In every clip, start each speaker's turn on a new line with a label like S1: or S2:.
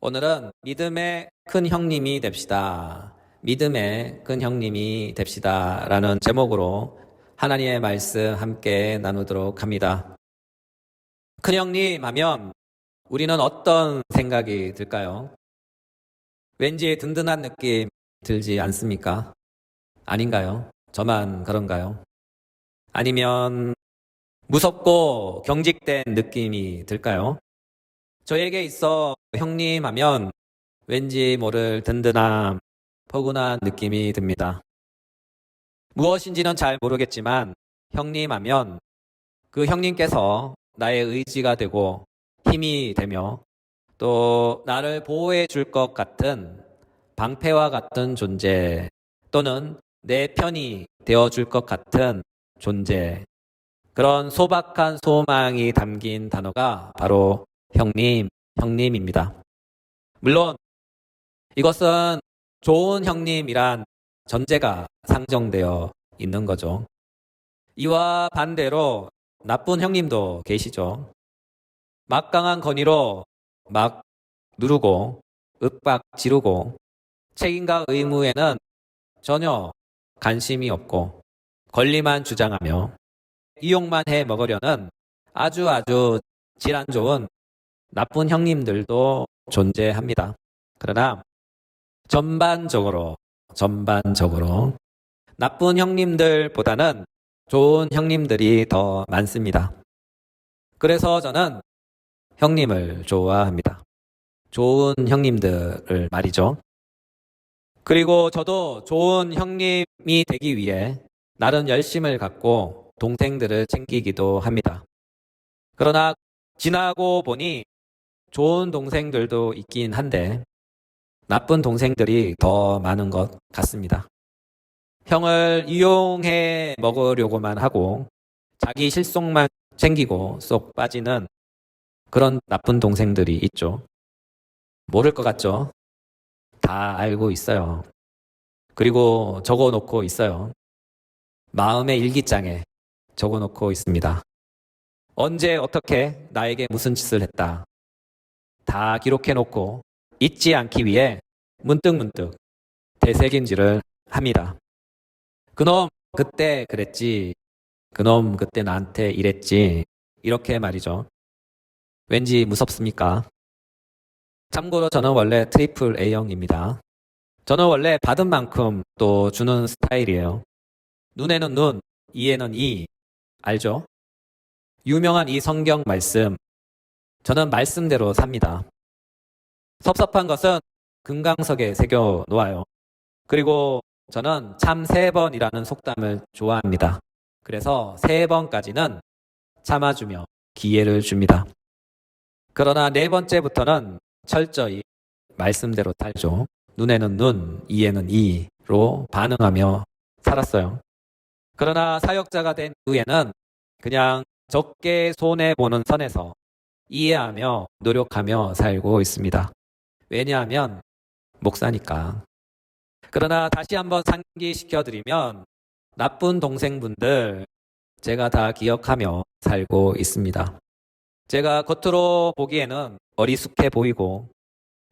S1: 오늘은 믿음의 큰 형님이 됩시다. 믿음의 큰 형님이 됩시다. 라는 제목으로 하나님의 말씀 함께 나누도록 합니다. 큰 형님 하면 우리는 어떤 생각이 들까요? 왠지 든든한 느낌 들지 않습니까? 아닌가요? 저만 그런가요? 아니면 무섭고 경직된 느낌이 들까요? 저에게 있어 형님 하면 왠지 모를 든든함, 포근한 느낌이 듭니다. 무엇인지는 잘 모르겠지만 형님 하면 그 형님께서 나의 의지가 되고 힘이 되며 또 나를 보호해 줄 것 같은 방패와 같은 존재 또는 내 편이 되어 줄 것 같은 존재 그런 소박한 소망이 담긴 단어가 바로 형님, 형님입니다. 물론 이것은 좋은 형님이란 전제가 상정되어 있는 거죠. 이와 반대로 나쁜 형님도 계시죠. 막강한 건의로 막 누르고 윽박 지르고 책임과 의무에는 전혀 관심이 없고 권리만 주장하며 이용만 해 먹으려는 아주 아주 질환 좋은 나쁜 형님들도 존재합니다. 그러나 전반적으로 전반적으로 나쁜 형님들보다는 좋은 형님들이 더 많습니다. 그래서 저는 형님을 좋아합니다. 좋은 형님들을 말이죠. 그리고 저도 좋은 형님이 되기 위해 나름 열심을 갖고 동생들을 챙기기도 합니다. 그러나 지나고 보니 좋은 동생들도 있긴 한데 나쁜 동생들이 더 많은 것 같습니다. 형을 이용해 먹으려고만 하고 자기 실속만 챙기고 쏙 빠지는 그런 나쁜 동생들이 있죠. 모를 것 같죠? 다 알고 있어요. 그리고 적어 놓고 있어요. 마음의 일기장에 적어 놓고 있습니다. 언제 어떻게 나에게 무슨 짓을 했다. 다 기록해 놓고 잊지 않기 위해 문득문득 되새김질을 합니다. 그놈 그때 그랬지. 그놈 그때 나한테 이랬지. 이렇게 말이죠. 왠지 무섭습니까? 참고로 저는 원래 트리플 A형입니다. 저는 원래 받은 만큼 또 주는 스타일이에요. 눈에는 눈, 이에는 이. 알죠? 유명한 이 성경 말씀. 저는 말씀대로 삽니다. 섭섭한 것은 금강석에 새겨 놓아요. 그리고 저는 참 세 번이라는 속담을 좋아합니다. 그래서 세 번까지는 참아주며 기회를 줍니다. 그러나 네 번째부터는 철저히 말씀대로 살죠. 눈에는 눈, 이에는 이로 반응하며 살았어요. 그러나 사역자가 된 후에는 그냥 적게 손해보는 선에서 이해하며 노력하며 살고 있습니다. 왜냐하면 목사니까. 그러나 다시 한번 상기시켜드리면 나쁜 동생분들 제가 다 기억하며 살고 있습니다. 제가 겉으로 보기에는 어리숙해 보이고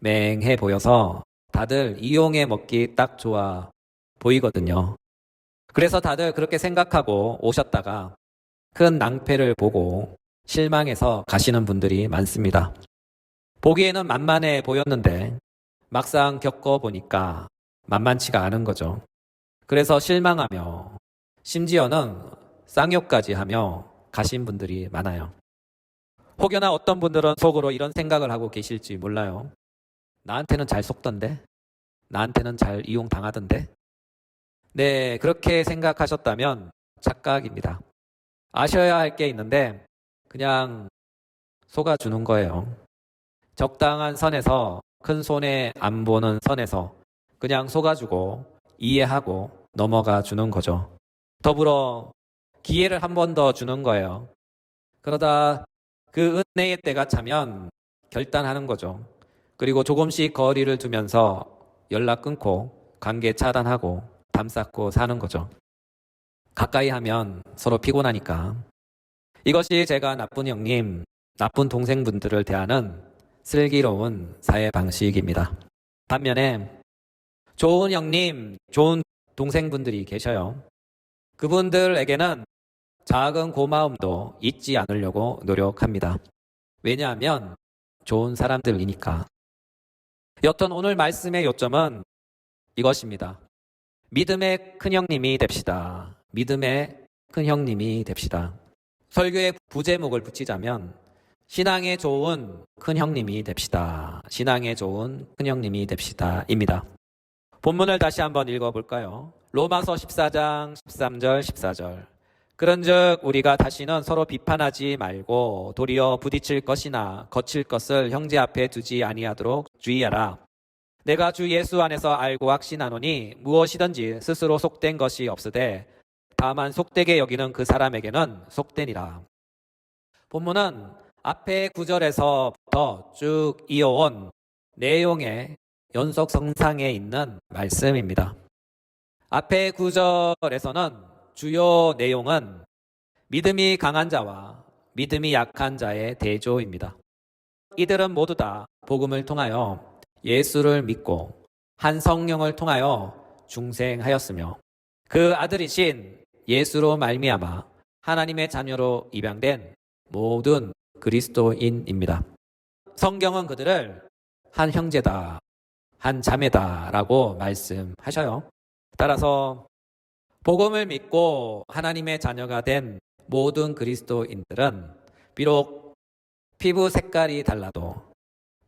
S1: 맹해 보여서 다들 이용해 먹기 딱 좋아 보이거든요. 그래서 다들 그렇게 생각하고 오셨다가 큰 낭패를 보고 실망해서 가시는 분들이 많습니다. 보기에는 만만해 보였는데 막상 겪어보니까 만만치가 않은 거죠. 그래서 실망하며 심지어는 쌍욕까지 하며 가신 분들이 많아요. 혹여나 어떤 분들은 속으로 이런 생각을 하고 계실지 몰라요. 나한테는 잘 속던데? 나한테는 잘 이용당하던데? 네, 그렇게 생각하셨다면 착각입니다. 아셔야 할 게 있는데 그냥 속아주는 거예요. 적당한 선에서 큰 손해 안 보는 선에서 그냥 속아주고 이해하고 넘어가 주는 거죠. 더불어 기회를 한 번 더 주는 거예요. 그러다 그 은혜의 때가 차면 결단하는 거죠. 그리고 조금씩 거리를 두면서 연락 끊고 관계 차단하고 담 쌓고 사는 거죠. 가까이 하면 서로 피곤하니까. 이것이 제가 나쁜 형님, 나쁜 동생분들을 대하는 슬기로운 사회 방식입니다. 반면에 좋은 형님, 좋은 동생분들이 계셔요. 그분들에게는 작은 고마움도 잊지 않으려고 노력합니다. 왜냐하면 좋은 사람들이니까. 여튼 오늘 말씀의 요점은 이것입니다. 믿음의 큰 형님이 됩시다. 믿음의 큰 형님이 됩시다. 설교의 부제목을 붙이자면 신앙에 좋은 큰 형님이 됩시다. 신앙에 좋은 큰 형님이 됩시다입니다. 본문을 다시 한번 읽어볼까요? 로마서 14장 13절 14절. 그런즉 우리가 다시는 서로 비판하지 말고 도리어 부딪힐 것이나 거칠 것을 형제 앞에 두지 아니하도록 주의하라. 내가 주 예수 안에서 알고 확신하노니 무엇이든지 스스로 속된 것이 없으되 다만 속되게 여기는 그 사람에게는 속되니라. 본문은 앞에 구절에서부터 쭉 이어온 내용의 연속 성상에 있는 말씀입니다. 앞에 구절에서는 주요 내용은 믿음이 강한 자와 믿음이 약한 자의 대조입니다. 이들은 모두 다 복음을 통하여 예수를 믿고 한 성령을 통하여 중생하였으며 그 아들이신 예수로 말미암아 하나님의 자녀로 입양된 모든 그리스도인입니다. 성경은 그들을 한 형제다, 한 자매다라고 말씀하셔요. 따라서 복음을 믿고 하나님의 자녀가 된 모든 그리스도인들은 비록 피부 색깔이 달라도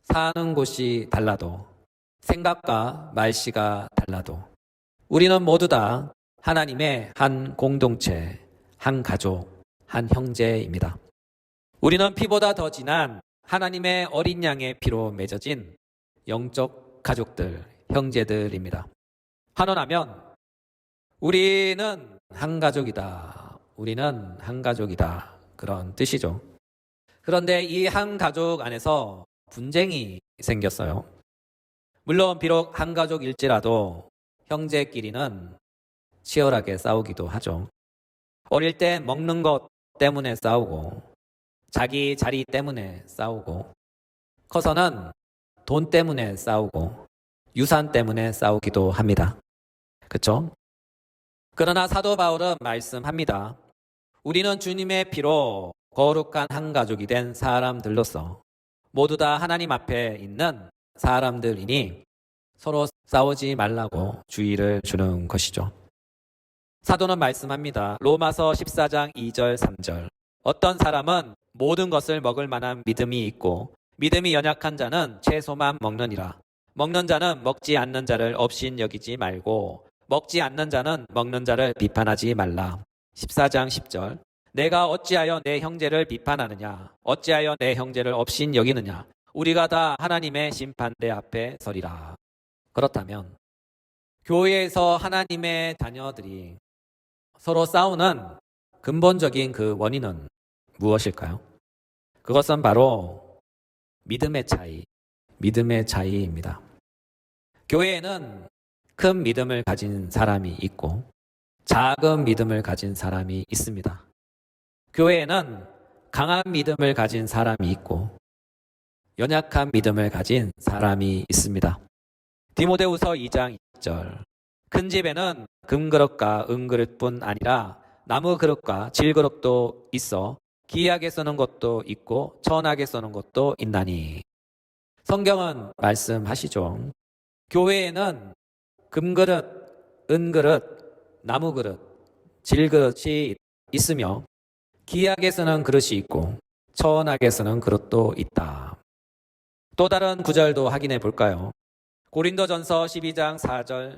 S1: 사는 곳이 달라도 생각과 말씨가 달라도 우리는 모두 다 하나님의 한 공동체, 한 가족, 한 형제입니다. 우리는 피보다 더 진한 하나님의 어린 양의 피로 맺어진 영적 가족들, 형제들입니다. 한원하면 우리는 한 가족이다. 우리는 한 가족이다. 그런 뜻이죠. 그런데 이 한 가족 안에서 분쟁이 생겼어요. 물론 비록 한 가족일지라도 형제끼리는 치열하게 싸우기도 하죠. 어릴 때 먹는 것 때문에 싸우고 자기 자리 때문에 싸우고 커서는 돈 때문에 싸우고 유산 때문에 싸우기도 합니다. 그렇죠? 그러나 사도 바울은 말씀합니다. 우리는 주님의 피로 거룩한 한 가족이 된 사람들로서 모두 다 하나님 앞에 있는 사람들이니 서로 싸우지 말라고 주의를 주는 것이죠. 사도는 말씀합니다. 로마서 14장 2절 3절. 어떤 사람은 모든 것을 먹을 만한 믿음이 있고 믿음이 연약한 자는 채소만 먹느니라. 먹는 자는 먹지 않는 자를 업신 여기지 말고 먹지 않는 자는 먹는 자를 비판하지 말라. 14장 10절. 내가 어찌하여 내 형제를 비판하느냐? 어찌하여 내 형제를 업신 여기느냐? 우리가 다 하나님의 심판대 앞에 서리라. 그렇다면 교회에서 하나님의 자녀들이 서로 싸우는 근본적인 그 원인은 무엇일까요? 그것은 바로 믿음의 차이, 믿음의 차이입니다. 교회에는 큰 믿음을 가진 사람이 있고 작은 믿음을 가진 사람이 있습니다. 교회에는 강한 믿음을 가진 사람이 있고 연약한 믿음을 가진 사람이 있습니다. 디모데후서 2장 2절 큰 집에는 금그릇과 은그릇뿐 아니라 나무 그릇과 질그릇도 있어 귀하게 쓰는 것도 있고 천하게 쓰는 것도 있나니 성경은 말씀하시죠. 교회에는 금그릇, 은그릇, 나무그릇, 질그릇이 있으며 귀하게 쓰는 그릇이 있고 천하게 쓰는 그릇도 있다. 또 다른 구절도 확인해 볼까요? 고린도전서 12장 4절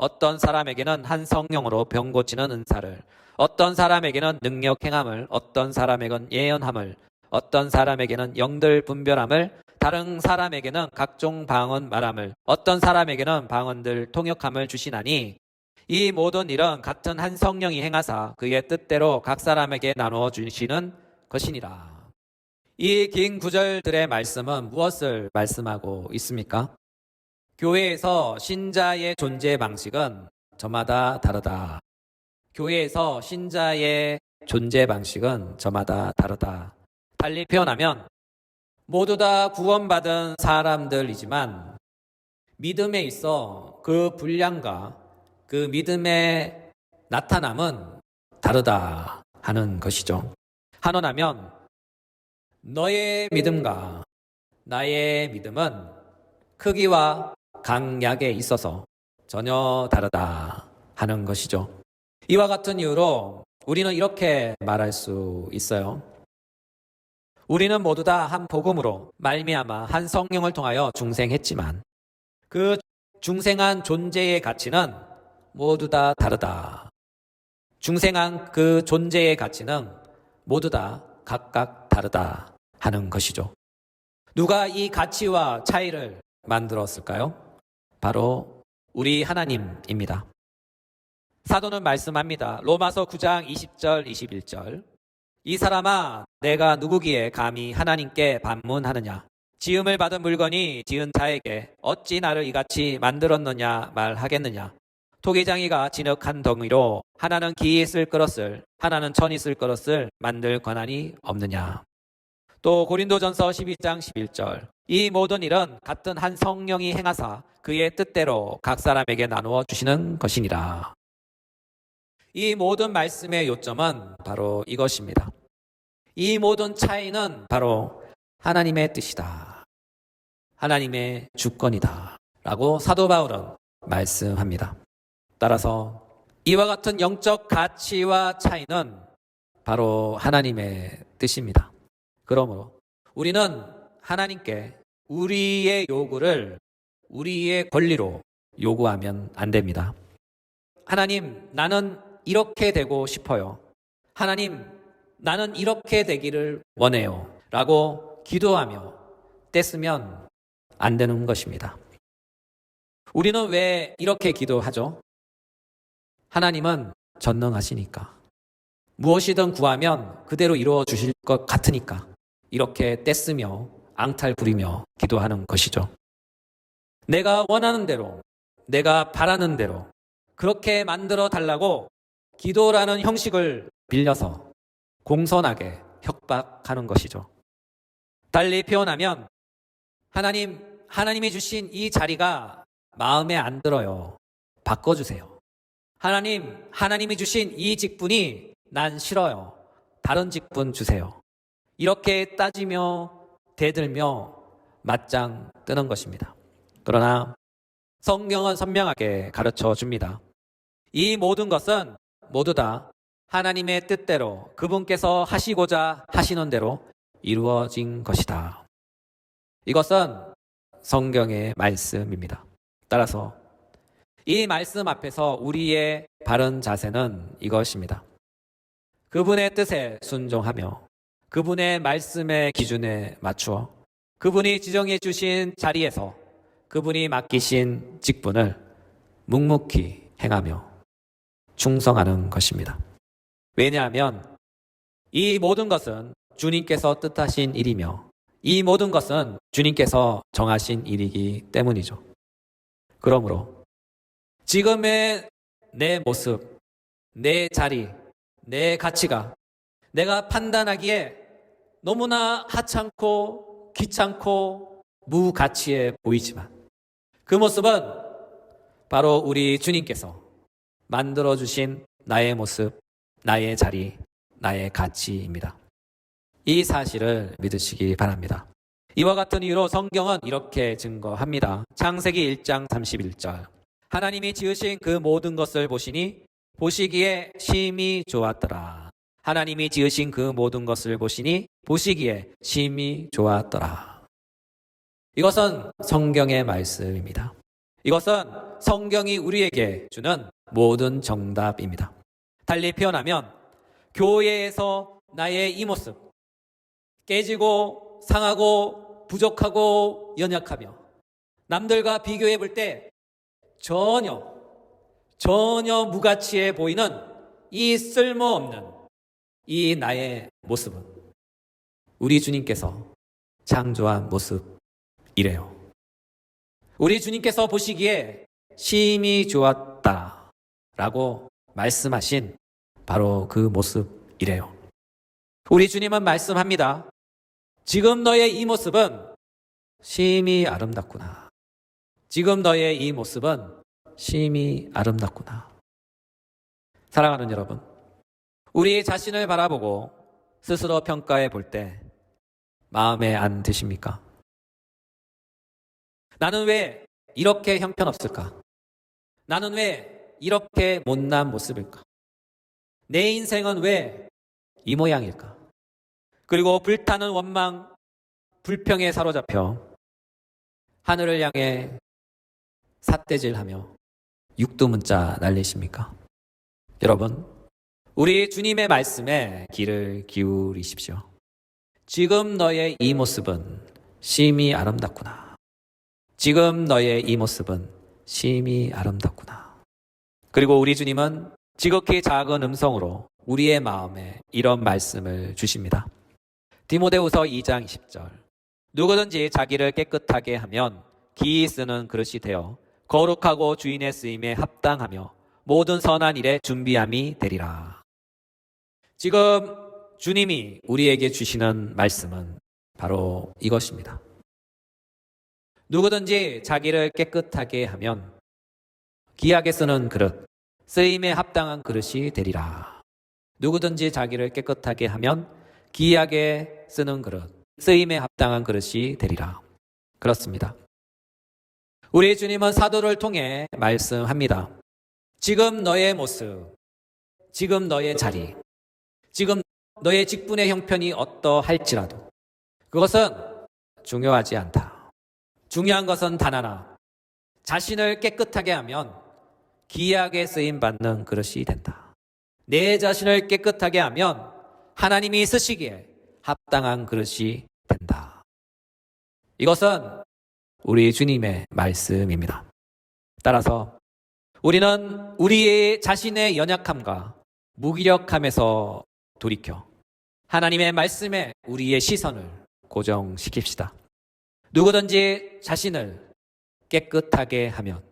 S1: 어떤 사람에게는 한 성령으로 병 고치는 은사를 어떤 사람에게는 능력 행함을 어떤 사람에게는 예언함을 어떤 사람에게는 영들 분별함을 다른 사람에게는 각종 방언 말함을 어떤 사람에게는 방언들 통역함을 주시나니 이 모든 일은 같은 한 성령이 행하사 그의 뜻대로 각 사람에게 나누어 주시는 것이니라. 이 긴 구절들의 말씀은 무엇을 말씀하고 있습니까? 교회에서 신자의 존재 방식은 저마다 다르다. 교회에서 신자의 존재 방식은 저마다 다르다. 달리 표현하면 모두 다 구원받은 사람들이지만 믿음에 있어 그 분량과 그 믿음의 나타남은 다르다 하는 것이죠. 한원하면 너의 믿음과 나의 믿음은 크기와 강약에 있어서 전혀 다르다 하는 것이죠. 이와 같은 이유로 우리는 이렇게 말할 수 있어요. 우리는 모두 다 한 복음으로 말미암아 한 성령을 통하여 중생했지만 그 중생한 존재의 가치는 모두 다 다르다. 중생한 그 존재의 가치는 모두 다 각각 다르다 하는 것이죠. 누가 이 가치와 차이를 만들었을까요? 바로 우리 하나님입니다. 사도는 말씀합니다. 로마서 9장 20절, 21절. 이 사람아, 내가 누구기에 감히 하나님께 반문하느냐? 지음을 받은 물건이 지은 자에게 어찌 나를 이같이 만들었느냐 말하겠느냐? 토기장이가 진흙한 덩이로 하나는 기이 쓸 그릇을 하나는 천이 쓸 그릇을 만들 권한이 없느냐? 또 고린도전서 12장 11절 이 모든 일은 같은 한 성령이 행하사 그의 뜻대로 각 사람에게 나누어 주시는 것이니라. 이 모든 말씀의 요점은 바로 이것입니다. 이 모든 차이는 바로 하나님의 뜻이다. 하나님의 주권이다. 라고 사도 바울은 말씀합니다. 따라서 이와 같은 영적 가치와 차이는 바로 하나님의 뜻입니다. 그러므로 우리는 하나님께 우리의 요구를 우리의 권리로 요구하면 안 됩니다. 하나님, 나는 이렇게 되고 싶어요. 하나님, 나는 이렇게 되기를 원해요. 라고 기도하며 떼쓰면 안 되는 것입니다. 우리는 왜 이렇게 기도하죠? 하나님은 전능하시니까. 무엇이든 구하면 그대로 이루어 주실 것 같으니까. 이렇게 떼쓰며 앙탈 부리며 기도하는 것이죠. 내가 원하는 대로, 내가 바라는 대로 그렇게 만들어 달라고 기도라는 형식을 빌려서 공손하게 협박하는 것이죠. 달리 표현하면 하나님, 하나님이 주신 이 자리가 마음에 안 들어요. 바꿔주세요. 하나님, 하나님이 주신 이 직분이 난 싫어요. 다른 직분 주세요. 이렇게 따지며 대들며 맞짱 뜨는 것입니다. 그러나 성경은 선명하게 가르쳐 줍니다. 이 모든 것은 모두 다 하나님의 뜻대로 그분께서 하시고자 하시는 대로 이루어진 것이다. 이것은 성경의 말씀입니다. 따라서 이 말씀 앞에서 우리의 바른 자세는 이것입니다. 그분의 뜻에 순종하며 그분의 말씀의 기준에 맞추어 그분이 지정해 주신 자리에서 그분이 맡기신 직분을 묵묵히 행하며 충성하는 것입니다. 왜냐하면 이 모든 것은 주님께서 뜻하신 일이며 이 모든 것은 주님께서 정하신 일이기 때문이죠. 그러므로 지금의 내 모습, 내 자리, 내 가치가 내가 판단하기에 너무나 하찮고 귀찮고 무가치해 보이지만 그 모습은 바로 우리 주님께서 만들어주신 나의 모습, 나의 자리, 나의 가치입니다. 이 사실을 믿으시기 바랍니다. 이와 같은 이유로 성경은 이렇게 증거합니다. 창세기 1장 31절. 하나님이 지으신 그 모든 것을 보시니 보시기에 심히 좋았더라. 하나님이 지으신 그 모든 것을 보시니 보시기에 심히 좋았더라. 이것은 성경의 말씀입니다. 이것은 성경이 우리에게 주는 모든 정답입니다. 달리 표현하면 교회에서 나의 이 모습 깨지고 상하고 부족하고 연약하며 남들과 비교해 볼 때 전혀 전혀 무가치해 보이는 이 쓸모없는 이 나의 모습은 우리 주님께서 창조한 모습이래요. 우리 주님께서 보시기에 심히 좋았다 라고 말씀하신 바로 그 모습이래요. 우리 주님은 말씀합니다. 지금 너의 이 모습은 심히 아름답구나. 지금 너의 이 모습은 심히 아름답구나. 사랑하는 여러분, 우리 자신을 바라보고 스스로 평가해 볼 때 마음에 안 드십니까? 나는 왜 이렇게 형편없을까? 나는 왜 이렇게 못난 모습일까? 내 인생은 왜 이 모양일까? 그리고 불타는 원망, 불평에 사로잡혀 하늘을 향해 삿대질하며 육두문자 날리십니까? 여러분, 우리 주님의 말씀에 귀를 기울이십시오. 지금 너의 이 모습은 심히 아름답구나. 지금 너의 이 모습은 심히 아름답구나. 그리고 우리 주님은 지극히 작은 음성으로 우리의 마음에 이런 말씀을 주십니다. 디모데후서 2장 20절. 누구든지 자기를 깨끗하게 하면 기이 쓰는 그릇이 되어 거룩하고 주인의 쓰임에 합당하며 모든 선한 일에 준비함이 되리라. 지금 주님이 우리에게 주시는 말씀은 바로 이것입니다. 누구든지 자기를 깨끗하게 하면 귀하게 쓰는 그릇, 쓰임에 합당한 그릇이 되리라. 누구든지 자기를 깨끗하게 하면 귀하게 쓰는 그릇, 쓰임에 합당한 그릇이 되리라. 그렇습니다. 우리 주님은 사도를 통해 말씀합니다. 지금 너의 모습, 지금 너의 자리, 지금 너의 직분의 형편이 어떠할지라도 그것은 중요하지 않다. 중요한 것은 단 하나. 자신을 깨끗하게 하면 기이하게 쓰임 받는 그릇이 된다. 내 자신을 깨끗하게 하면 하나님이 쓰시기에 합당한 그릇이 된다. 이것은 우리 주님의 말씀입니다. 따라서 우리는 우리의 자신의 연약함과 무기력함에서 돌이켜 하나님의 말씀에 우리의 시선을 고정시킵시다. 누구든지 자신을 깨끗하게 하면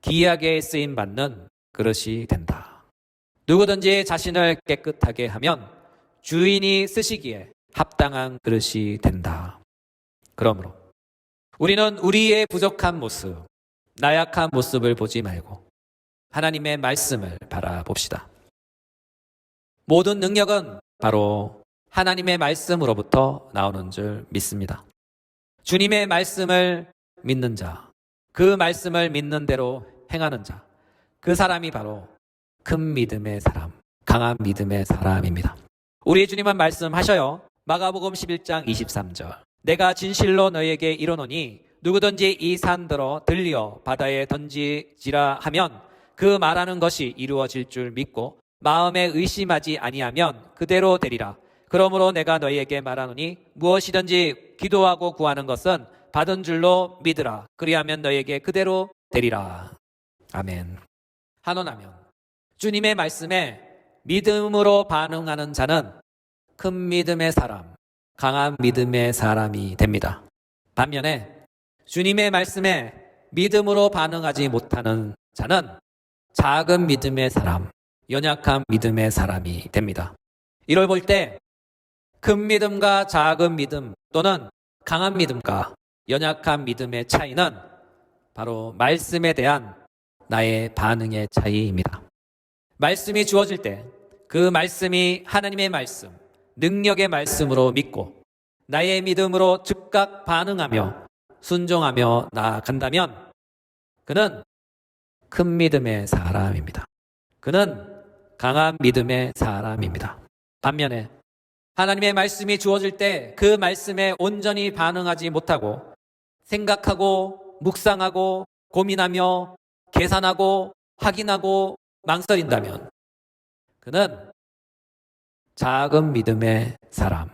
S1: 기이하게 쓰임 받는 그릇이 된다. 누구든지 자신을 깨끗하게 하면 주인이 쓰시기에 합당한 그릇이 된다. 그러므로 우리는 우리의 부족한 모습, 나약한 모습을 보지 말고 하나님의 말씀을 바라봅시다. 모든 능력은 바로 하나님의 말씀으로부터 나오는 줄 믿습니다. 주님의 말씀을 믿는 자, 그 말씀을 믿는 대로 행하는 자, 그 사람이 바로 큰 믿음의 사람, 강한 믿음의 사람입니다. 우리 주님은 말씀하셔요. 마가복음 11장 23절. 내가 진실로 너에게 이르노니 누구든지 이 산들어 들려 바다에 던지지라 하면 그 말하는 것이 이루어질 줄 믿고 마음에 의심하지 아니하면 그대로 되리라. 그러므로 내가 너희에게 말하노니 무엇이든지 기도하고 구하는 것은 받은 줄로 믿으라. 그리하면 너희에게 그대로 되리라. 아멘. 한원하면 주님의 말씀에 믿음으로 반응하는 자는 큰 믿음의 사람, 강한 믿음의 사람이 됩니다. 반면에 주님의 말씀에 믿음으로 반응하지 못하는 자는 작은 믿음의 사람, 연약한 믿음의 사람이 됩니다. 이걸 볼때 큰 믿음과 작은 믿음 또는 강한 믿음과 연약한 믿음의 차이는 바로 말씀에 대한 나의 반응의 차이입니다. 말씀이 주어질 때 그 말씀이 하나님의 말씀, 능력의 말씀으로 믿고 나의 믿음으로 즉각 반응하며 순종하며 나아간다면 그는 큰 믿음의 사람입니다. 그는 강한 믿음의 사람입니다. 반면에 하나님의 말씀이 주어질 때 그 말씀에 온전히 반응하지 못하고 생각하고 묵상하고 고민하며 계산하고 확인하고 망설인다면 그는 작은 믿음의 사람,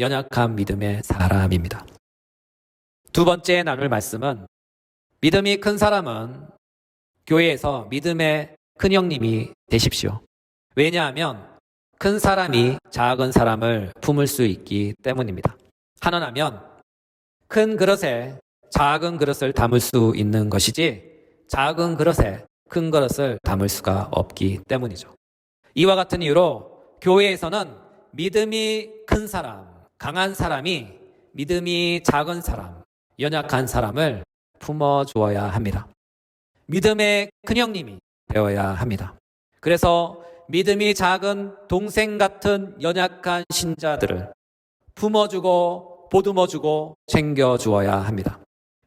S1: 연약한 믿음의 사람입니다. 두 번째 나눌 말씀은 믿음이 큰 사람은 교회에서 믿음의 큰 형님이 되십시오. 왜냐하면 큰 사람이 작은 사람을 품을 수 있기 때문입니다. 하나라면 큰 그릇에 작은 그릇을 담을 수 있는 것이지 작은 그릇에 큰 그릇을 담을 수가 없기 때문이죠. 이와 같은 이유로 교회에서는 믿음이 큰 사람, 강한 사람이 믿음이 작은 사람, 연약한 사람을 품어 주어야 합니다. 믿음의 큰 형님이 되어야 합니다. 그래서 믿음이 작은 동생 같은 연약한 신자들을 품어주고 보듬어주고 챙겨주어야 합니다.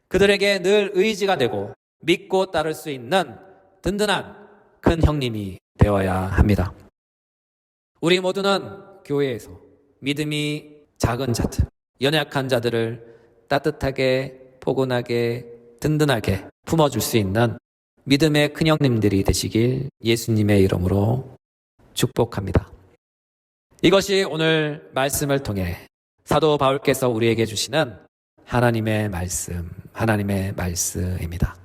S1: 그들에게 늘 의지가 되고 믿고 따를 수 있는 든든한 큰 형님이 되어야 합니다. 우리 모두는 교회에서 믿음이 작은 자들, 연약한 자들을 따뜻하게, 포근하게, 든든하게 품어줄 수 있는 믿음의 큰 형님들이 되시길 예수님의 이름으로 축복합니다. 이것이 오늘 말씀을 통해 사도 바울께서 우리에게 주시는 하나님의 말씀, 하나님의 말씀입니다.